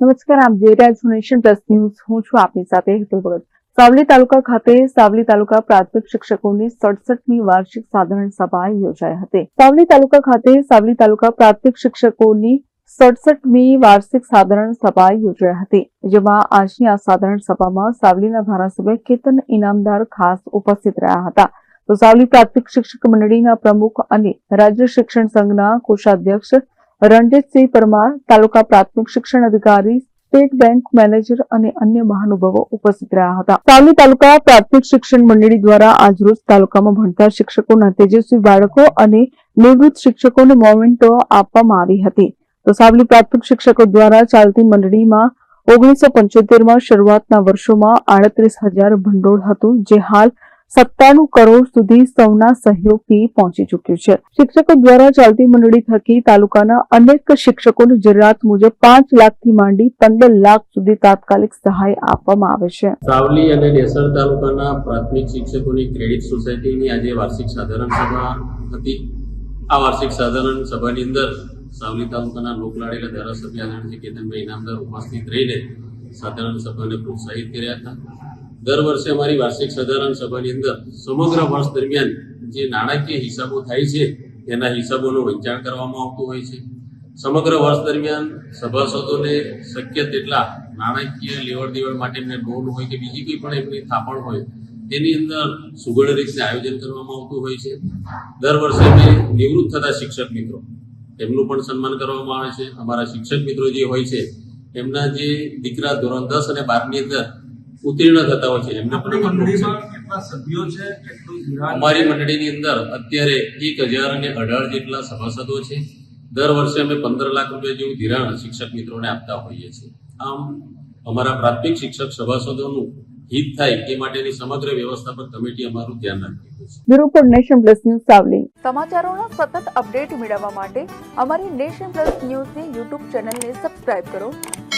નમસ્કાર, આપ જોઈ રહ્યા છો નેશન પ્લસ ન્યૂઝ. હું છું આપની સાથે હેતુલ ભગત. સાવલી તાલુકા ખાતે સાવલી તાલુકા પ્રાથમિક શિક્ષકોની સડસઠમી વાર્ષિક સાધારણ સભા યોજાઈ હતી. સાવલી તાલુકા ખાતે સાવલી તાલુકા પ્રાથમિક શિક્ષકોની સડસઠમી વાર્ષિક સાધારણ સભા યોજાઈ હતી, જેમાં આજની આ સાધારણ સભામાં સાવલીના ધારાસભ્ય કેતન ઇનામદાર ખાસ ઉપસ્થિત રહ્યા હતા. તો સાવલી પ્રાથમિક શિક્ષક મંડળીના પ્રમુખ અને રાજ્ય શિક્ષણ સંઘના કોષાધ્યક્ષ રણજીતસિંહ પરમાર, તાલુકા પ્રાથમિક શિક્ષણ અધિકારી, સ્ટેટ બેંક મેનેજર અને અન્ય મહાનુભાવો ઉપસ્થિત રહ્યા હતા. સાવલી તાલુકા પ્રાથમિક શિક્ષણ મંડળી દ્વારા આજરોજ તાલુકામાં ભણતા શિક્ષકોના તેજસ્વી બાળકો અને નિવૃત્ત શિક્ષકોને મોમેન્ટો આપવામાં આવી હતી. તો સાવલી પ્રાથમિક શિક્ષકો દ્વારા ચાલતી મંડળીમાં ઓગણીસો પંચોતેરમાં શરૂઆતના વર્ષોમાં આડત્રીસ હજાર ભંડોળ હતું, જે હાલ સત્તાણું કરોડ સુધી સૌના સહયોગથી પહોંચી ચૂક્યું છે. શિક્ષકો દ્વારા ચાલતી મંડળી થકી તાલુકાના અનેક શિક્ષકોને જરૂરિયાત મુજબ પાંચ લાખથી માંડી પંદર લાખ સુધી તાત્કાલિક સહાય આપવામાં આવે છે. સાવલી અને ડેસર તાલુકાના પ્રાથમિક શિક્ષકોની ક્રેડિટ સોસાયટીની આજે વાર્ષિક સાધારણ સભા હતી. આ વાર્ષિક સાધારણ સભાની અંદર સાવલી તાલુકાના લોકલાડેલા ધારાસભ્ય આદરણીય કેતનભાઈ ઇનામદાર ઉપસ્થિત રહીને સાધારણ સભાને પ્રોત્સાહિત કર્યા હતા. દર વર્ષે અમારી વાર્ષિક સાધારણ સભાની અંદર સમગ્ર વર્ષ દરમિયાન જે નાણાકીય હિસાબો થાય છે તેના હિસાબોનું વંચાણ કરવામાં આવતું હોય છે. સમગ્ર વર્ષ દરમિયાન સભાસદોને શક્ય તેટલા નાણાકીય લેવડ દેવડ માટે એમને લોન હોય કે બીજી કોઈ પણ એમની થાપણ હોય, તેની અંદર સુગળ રીતે આયોજન કરવામાં આવતું હોય છે. દર વર્ષે અમે નિવૃત્ત થતા શિક્ષક મિત્રો, એમનું પણ સન્માન કરવામાં આવે છે. અમારા શિક્ષક મિત્રો જે હોય છે, એમના જે દીકરા ધોરણ દસ અને બારની અંદર ઉત્તીર્ણ થતા હોય છે. એમને પણ સભ્યો છે? અમારી મંડળીની અંદર અત્યારે એક હજાર અને અઢાર જેટલા સભાસદો છે. દર વર્ષે અમે પંદર લાખ રૂપિયા જેવું ધિરાણ શિક્ષક મિત્રોને આપતા હોઈએ છીએ. આમ અમારા પ્રાથમિક શિક્ષક સભાસદોનું હિત થાય એ માટેની સમગ્ર વ્યવસ્થાપક કમિટી અમારું ધ્યાન રાખે છે. Bureau nation plus news Savli. સમાચારોના સતત અપડેટ મેળવવા માટે અમારી નેશન પ્લસ ન્યૂઝની યુટ્યુબ ચેનલને સબસ્ક્રાઇબ કરો.